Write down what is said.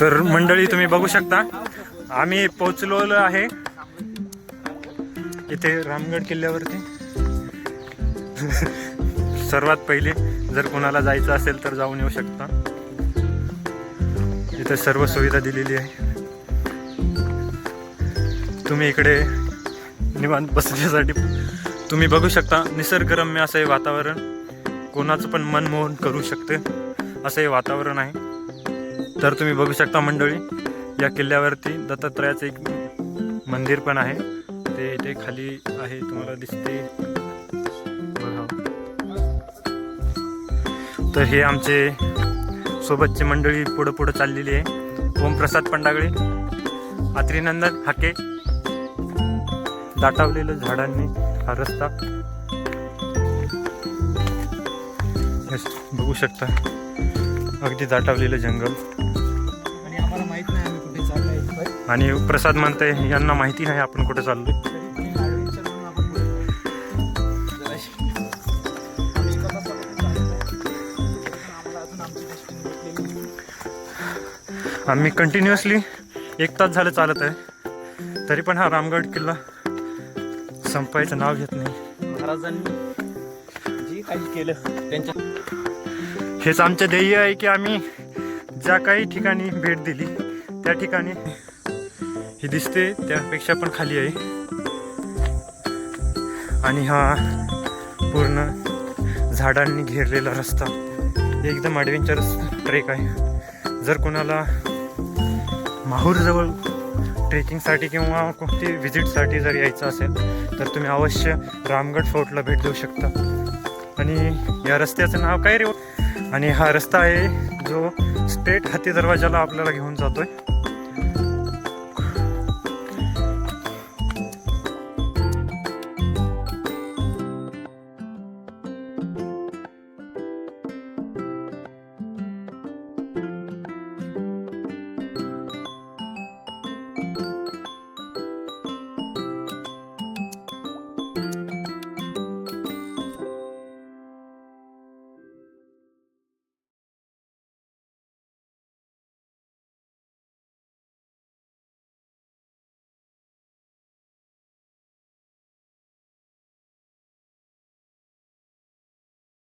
तर मंडळी तुम्ही बघू शकता आम्ही पोचलो आहे इथे रामगड किल्ल्यावरती. सर्वात पहिले जर कोणाला जायचं असेल तर जाऊन येऊ शकता. इथे सर्व सुविधा दिलेली आहे. तुम्ही इकडे निवांत बसण्यासाठी तुम्ही बघू शकता निसर्गरम्य असं हे वातावरण. कोणाचं पण मन मोहन करू शकते. असं हे वातावरण आहे. तर तुम्ही बघू शकता मंडळी या किल्ल्यावरती दत्तात्रयाचं एक मंदिर पण आहे. ते इथे खाली आहे तुम्हाला दिसते. बघा. तर हे आमचे सोबतचे मंडळी पुढं पुढं चाललेली आहे. ओमप्रसाद पंडागळे अत्रिनंदन हाके दाटावलेलं झाडांनी हा रस्ता. बघू शकता. अगदी दाटावलेलं जंगल. आणि प्रसाद म्हणते यांना माहिती नाही आपण कुठे नाही. आम्ही कंटिन्युअसली एक तास झालं चालत आहे तरी पण हा रामगड किल्ला संपायचं नाव घेत नाही महाराजांनी जे काही केलं त्यांच्या हेच आमचं ध्येय आहे की आम्ही ज्या काही ठिकाणी भेट दिली त्या ठिकाणी ही दिसते त्यापेक्षा पण खाली आहे. आणि हा पूर्ण झाडांनी घेरलेला रस्ता. एकदम ॲडव्हेंचरस ट्रेक आहे. जर कोणाला माहूरजवळ ट्रेकिंगसाठी किंवा कोणती व्हिजिटसाठी जर यायचं असेल तर तुम्ही अवश्य रामगड फोर्टला भेट देऊ शकता. आणि या रस्त्याचं नाव काय रे? आणि हा रस्ता आहे जो स्टेट हत्ती दरवाजाला आपल्याला घेऊन जातोय.